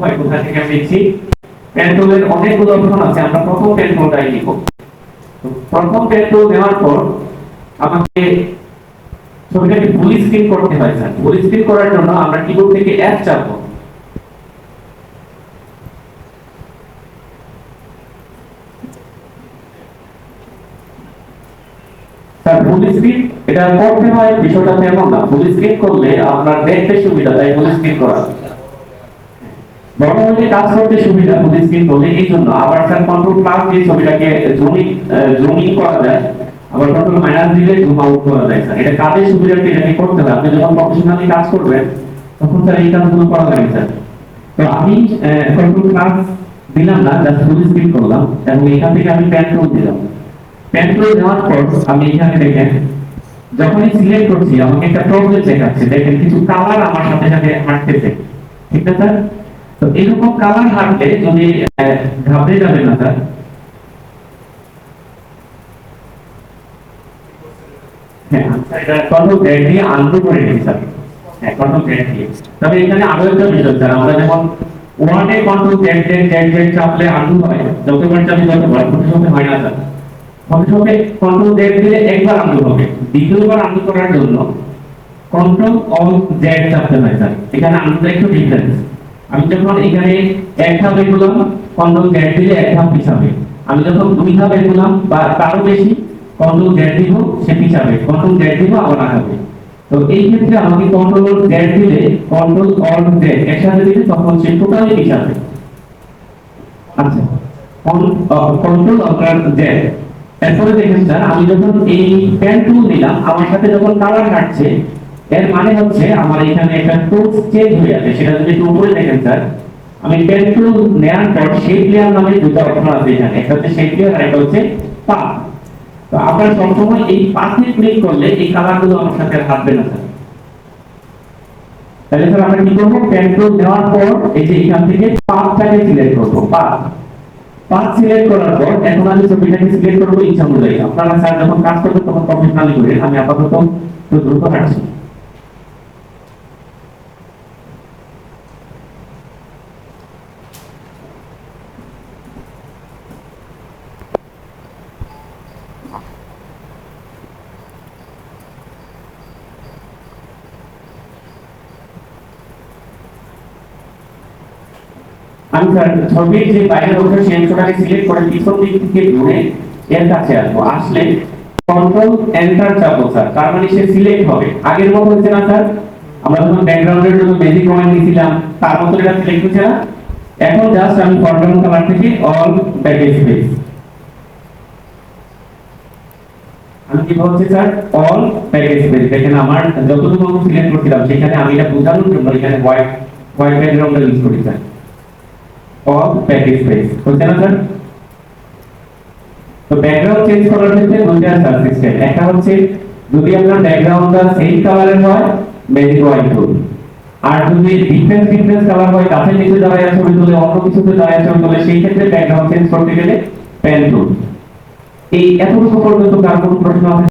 হয় কোথা থেকে আমি লিখছি আছে, আমরা প্রথম লিখব। প্রথম দেওয়ার পর আমাকে ছবিটাকে ফুল স্ক্রিন করতে হয়, স্যার। ফুল স্ক্রিন করার জন্য আমরা কিবোর্ড থেকে এটা করতে হয়, বিষয়টা তেমন না। ফুল স্ক্রিন করলে আপনার দেখতে সুবিধা, তাই ফুল স্ক্রিন করা। হলে কাজ করতে সুবিধা ফুল স্ক্রিন করলে এই জন্য আবার স্যার কন্ট্রোল প্লাস দিয়ে ছবিটাকে জুমিং জুমিং করা যায়। আবার কন্ট্রোল মাইনাস দিলে জুম আউট করা যায় স্যার। এটা কাজের সুবিধাটা এটাকে করতে হবে। আপনি যখন প্রফেশনালি কাজ করবেন, তখন স্যার এই কাজগুলো করা লাগে স্যার। তো আমি কন্ট্রোল প্লাস দিলাম না জাস্ট ফুল স্ক্রিন করলাম এবং এখান থেকে আমি প্যান টুল দিলাম। প্যান টুল দেওয়ার পর আমি এখানে দেখেন, যখনই সিলেক্ট করছি, আমাকে একটা প্রবলেম দেখাচ্ছে। দেখেন কিছু কালার আমার সাথে সাথে হাঁটতেছে। ঠিক আছে স্যার? তো এরকম কালার হাঁটলে যদি ঘাবড়ে যাবে না স্যার? কন্ট্রোল জেড দিলে একবার আনডু হবে। দ্বিতীয়বার আনডু করার জন্য কন্ট্রোল অল জেড চাপতে হয় স্যার। এখানে আনডুটা একটু ডিফারেন্স আমি যখন এখানে এক ধাপ এগোলাম কন্ট্রোল জেড দিলে এক ধাপ পিছাবে আমি যখন দুই ধাপ এগোলাম বা তারও বেশি কন্ট্রোল জেড দিব, সে পিছাবে কন্ট্রোল জেড দিব, আবার আগাবে তো এই ক্ষেত্রে আমাকে কন্ট্রোল জেড দিলে কন্ট্রোল অল জেড একসাথে দিলে তখন সে টোটালি পিছাবে আচ্ছা। কন্ট্রোল আপনার জেড এরপরে দেখেন স্যার, আমি যখন এই পেন টুল নিলাম, আমার সাথে যখন কালার কাটছে এর মানে হচ্ছে আমার এখানে একটা টুলস চেঞ্জ হয়ে যাবে সেটা যদি একটু উপরে দেখেন স্যার আমি পেন টুল নেওয়ার পর শেপ লেয়ার নামে দুটো অপশন আছে এখানে। একটা হচ্ছে শেপ লেয়ার আর একটা হচ্ছে পাথ তো আপনার সবসময় এই পাথে ক্লিক করলে এই কালারগুলো আমার সাথে হাঁটবে না স্যার তাহলে স্যার আমরা কি করব? পেন টুল নেওয়ার পর এই যে এখান থেকে পাথটাকে সিলেক্ট করব পাথ পাথ সিলেক্ট করার পর এখন আমি ছবিটাকে সিলেক্ট করব ইচ্ছা অনুযায়ী। আপনারা স্যার যখন কাজ করবেন তখন প্রফেশনালি করে আমি আপাতত একটু দ্রুত হাঁটছি আমি স্যার ছবির যে বাইরের অংশ সেই অংশটাকে সিলেক্ট করে পিছন দিক থেকে ঘুরে এর কাছে আসব। আসলে কন্ট্রোল এন্টার চাপো স্যার তার মানে সে সিলেক্ট হবে। আগের মতো হচ্ছে না স্যার আমরা যখন ব্যাকগ্রাউন্ডের জন্য বেসিক কমেন্ট দিয়েছিলাম তার মতো এটা সিলেক্ট হচ্ছে না? এখন জাস্ট আমি ফরগ্রাউন্ড কালার থেকে অল প্যাকেজ স্পেস আমি কি বলছি স্যার অল প্যাকেজ স্পেস দেখেন আমার যতটুকু আমি সিলেক্ট করছিলাম, সেখানে আমি এটা বোঝানোর জন্য এখানে হোয়াইট হোয়াইট ব্যাকগ্রাউন্ডটা ইউজ করি স্যার অল প্যাকেজ স্পেস হচ্ছে না তো ব্যাকগ্রাউন্ড চেঞ্জ করার ক্ষেত্রে দুইটা সাব সিস্টেম একটা হচ্ছে, যদি আপনার ব্যাকগ্রাউন্ডটা সেম কালারের হয় ম্যাজিক হোয়াইট টুল আর যদি ডিফারেন্স ডিফারেন্স কালার হয় কাছে নিচে দাঁড়ায় ছবি তুলে অন্য কিছুতে দাঁড়ায় ছবি তুলে সেই ক্ষেত্রে ব্যাকগ্রাউন্ড চেঞ্জ করতে গেলে পেন টুল এই এতটুকু পর্যন্ত কার কোনো প্রশ্ন আছে?